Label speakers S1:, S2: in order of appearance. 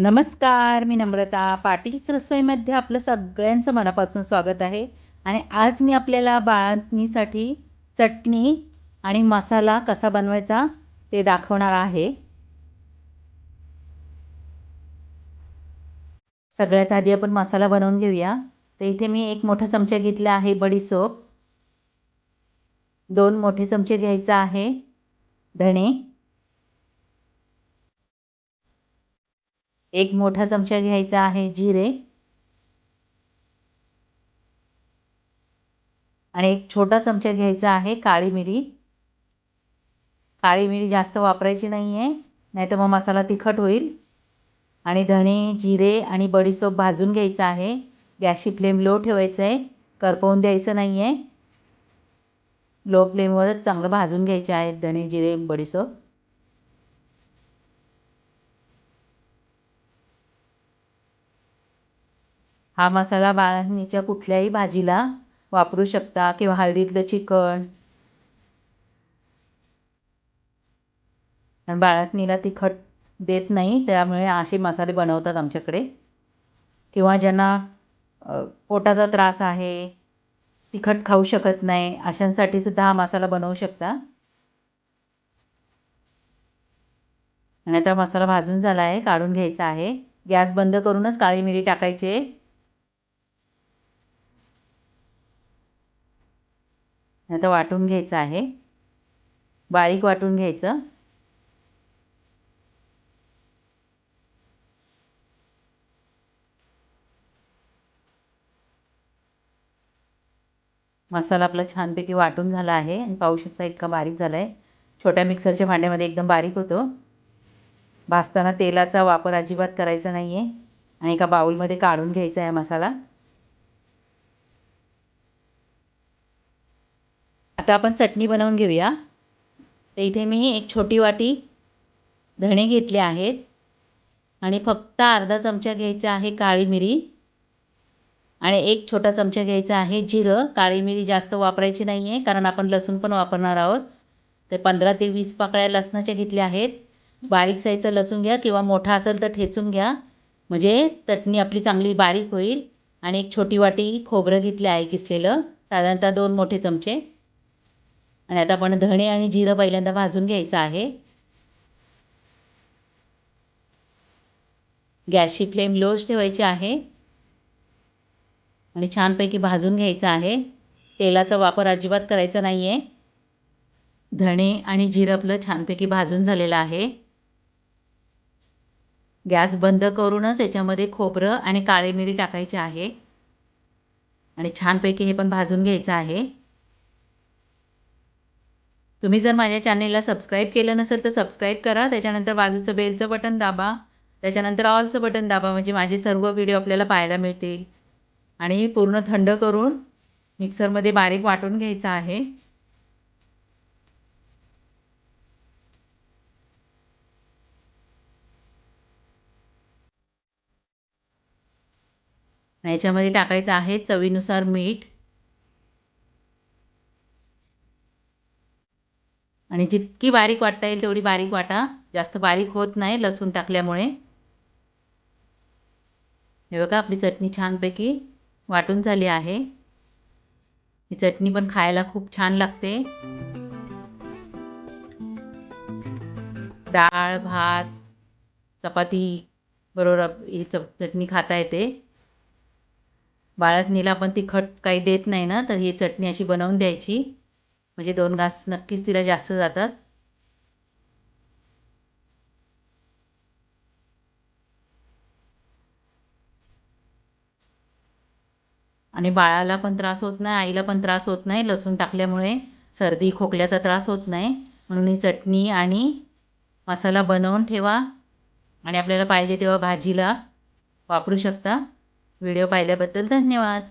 S1: नमस्कार मी नम्रता. पाटीलच रसोईमध्ये आपलं सगळ्यांचं मनापासून स्वागत आहे. आणि आज मी आपल्याला बाळणीसाठी चटणी आणि मसाला कसा बनवायचा ते दाखवणार आहे. सगळ्यात आधी आपण मसाला बनवून घेऊया. तर इथे मी एक मोठा चमचा घेतला आहे बडीसोप दोन मोठे चमचे घ्यायचा आहे धणे. एक मोठा चमचा घ्यायचा आहे जिरे. आणि एक छोटा चमचा घ्यायचा आहे काळी मिरी. काळी मिरी जास्त वापरायची नाही आहे नाही तर मग मसाला तिखट होईल. आणि धणे जिरे आणि बडीसोप भाजून घ्यायचं आहे. गॅसची फ्लेम लो ठेवायचं आहे करपवून द्यायचं नाही आहे लो फ्लेमवरच चांगलं भाजून घ्यायचे आहेत धणे जिरे बडीसोप. हा मसाला बाळांनीच्या कुठल्याही भाजीला वापरू शकता किंवा हळदीतलं चिकन कारण बाळणीला तिखट देत नाही त्यामुळे असे मसाले बनवतात आमच्याकडे. किंवा ज्यांना पोटाचा त्रास आहे तिखट खाऊ शकत नाही अशांसाठी सुद्धा हा मसाला बनवू शकता. आणि आता मसाला भाजून झाला आहे काढून घ्यायचा आहे. गॅस बंद करूनच काळी मिरी टाकायची आता वाटून घ्यायचं आहे. बारीक वाटून घ्यायचं. मसाला आपला छानपैकी वाटून झाला आहे. आणि पाहू शकता इतका बारीक झाला आहे छोट्या मिक्सरच्या भांड्यामध्ये एकदम बारीक होतो. भाजताना तेलाचा वापर अजिबात करायचा नाही आहे आणि एका बाऊलमध्ये काढून घ्यायचा आहे मसाला. आता आपण चटणी बनवून घेऊया. तर इथे मी एक छोटी वाटी धणे घेतले आहेत. आणि फक्त अर्धा चमचा घ्यायचा आहे काळी मिरी. आणि एक छोटा चमचा घ्यायचा आहे जिरं. काळी मिरी जास्त वापरायची नाही आहे कारण आपण लसूण पण वापरणार आहोत. तर पंधरा ते वीस पाकळ्या लसणाच्या घेतल्या आहेत. बारीक साईजचं लसूण घ्या किंवा मोठा असेल तर ठेचून घ्या. म्हणजे चटणी आपली चांगली बारीक होईल. आणि एक छोटी वाटी खोबरं घेतलं आहे किसलेलं. साधारणतः दोन मोठे चमचे. आणि आता आपण धणे आणि जिरं पहिल्यांदा भाजून घ्यायचं आहे. गॅसची फ्लेम लोच ठेवायची आहे. आणि छानपैकी भाजून घ्यायचं आहे. तेलाचा वापर अजिबात करायचा नाही आहे धणे आणि जिरं आपलं छानपैकी भाजून झालेलं आहे. गॅस बंद करूनच याच्यामध्ये खोबरं आणि काळी मिरी टाकायची आहे. आणि छानपैकी हे पण भाजून घ्यायचं आहे. तुम्ही जर माझ्या चॅनेलला सबस्क्राईब केलं नसेल तर सबस्क्राईब करा. त्याच्यानंतर बाजूचं बेलचं बटन दाबा. त्याच्यानंतर ऑलचं बटन दाबा म्हणजे माझे सर्व व्हिडिओ आपल्याला पाहायला मिळतील. आणि पूर्ण थंड करून मिक्सरमध्ये बारीक वाटून घ्यायचं आहे. याच्यामध्ये टाकायचं आहे चवीनुसार मीठ. आणि जितकी बारीक वाटता येईल तेवढी बारीक वाटा. जास्त बारीक होत नाही लसूण टाकल्यामुळे. हे बघा आपली चटणी छानपैकी वाटून झाली आहे. ही चटणी पण खायला खूप छान लागते. डाळ भात चपाती बरोबर ही च चटणी खाता येते. बाळातनीला पण तिखट काही देत नाही ना तर ही चटणी अशी बनवून द्यायची. म्हणजे दोन घास नक्कीच तिला जास्त जातात. आणि बाळाला पण त्रास होत नाही आईला पण त्रास होत नाही लसूण टाकल्यामुळे. सर्दी खोकल्याचा त्रास होत नाही. म्हणून ही चटणी आणि मसाला बनवून ठेवा. आणि आपल्याला पाहिजे तेव्हा भाजीला वापरू शकता. व्हिडिओ पाहिल्याबद्दल धन्यवाद.